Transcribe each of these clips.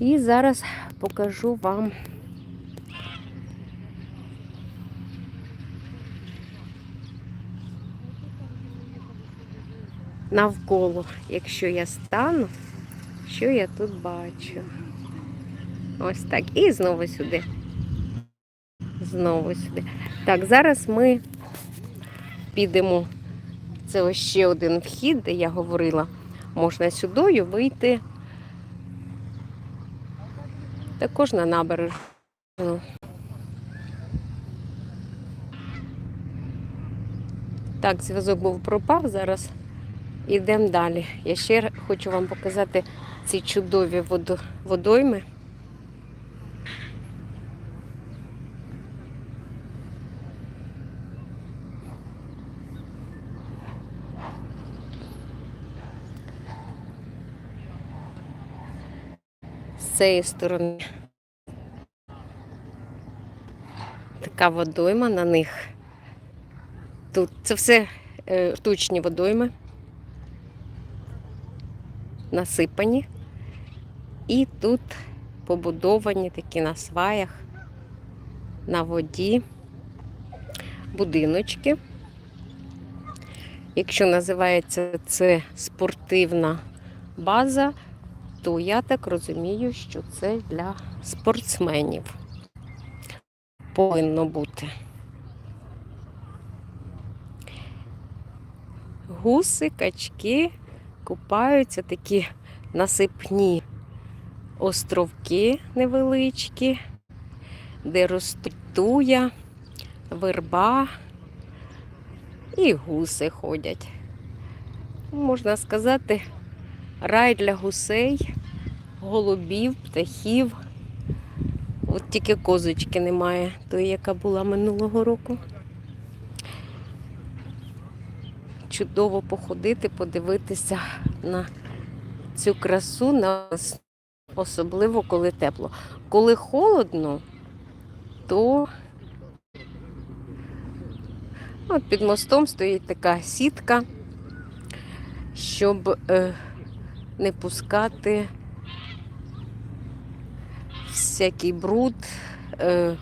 І зараз покажу вам навколо, якщо я стану, що я тут бачу. Ось так. І знову сюди. Знову сюди. Так, зараз ми підемо. Це ось ще один вхід, де я говорила, можна сюдою вийти. Також на набережну. Так, зв'язок був пропав. Зараз йдемо далі. Я ще хочу вам показати ці чудові водо- водойми. Цієї сторони така водойма на них. Тут це все е, штучні водойми, насипані. І тут побудовані такі на сваях, на воді будиночки. Якщо називається це спортивна база, то я так розумію, що це для спортсменів повинно бути. Гуси, качки купаються такі насипні островки невеличкі, де ростуть туя, верба і гуси ходять. Можна сказати, рай для гусей, голубів, птахів. От тільки козочки немає, тої, яка була минулого року. Чудово походити, подивитися на цю красу, на особливо коли тепло. Коли холодно, то от під мостом стоїть така сітка, щоб е, не пускати всякий бруд. Е,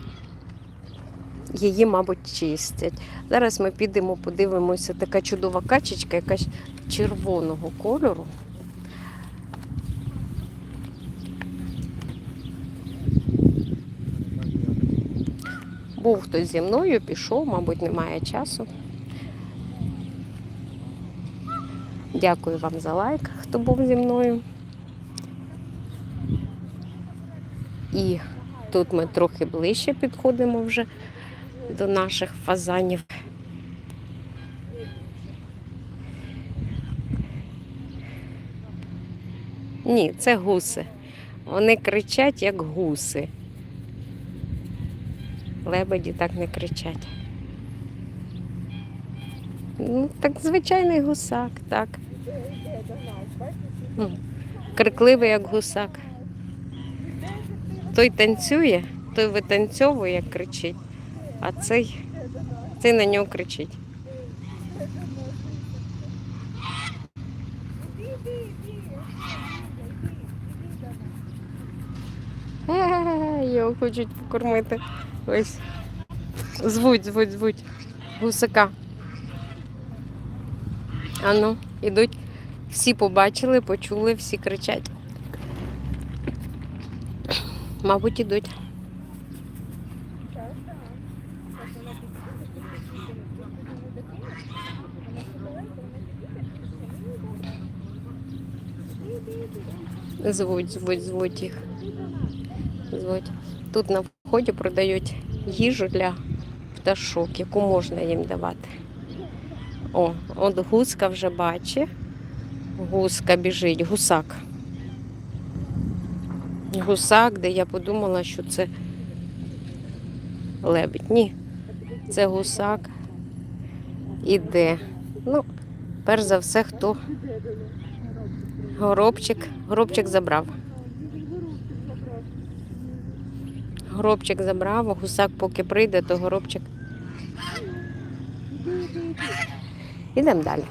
її, мабуть, чистять. Зараз ми підемо, подивимося, така чудова качечка, якась червоного кольору. Був хтось зі мною, пішов, мабуть, немає часу. Дякую вам за лайк, хто був зі мною. І тут ми трохи ближче підходимо вже до наших фазанів. Ні, це гуси. Вони кричать, як гуси. Лебеді так не кричать. Ну, так звичайний гусак, так. Крикливий, як гусак. Той танцює, той витанцьовує, кричить, а цей, цей на нього кричить. Його хочуть покормити. Ось. Звуть, звуть, звуть. Гусака. Ану, ідуть. Всі побачили, почули, всі кричать. Мабуть, ідуть. Звуть, звуть, звуть їх. Звуть. Тут на вході продають їжу для пташок, яку можна їм давати. О, от гуска вже бачить. Гуска біжить, гусак. Гусак, де я подумала, що це лебідь. Ні, це гусак. Іде. Ну, перш за все, хто горобчик, горобчик забрав. Горобчик забрав, гусак поки прийде, то горобчик. Ідемо далі.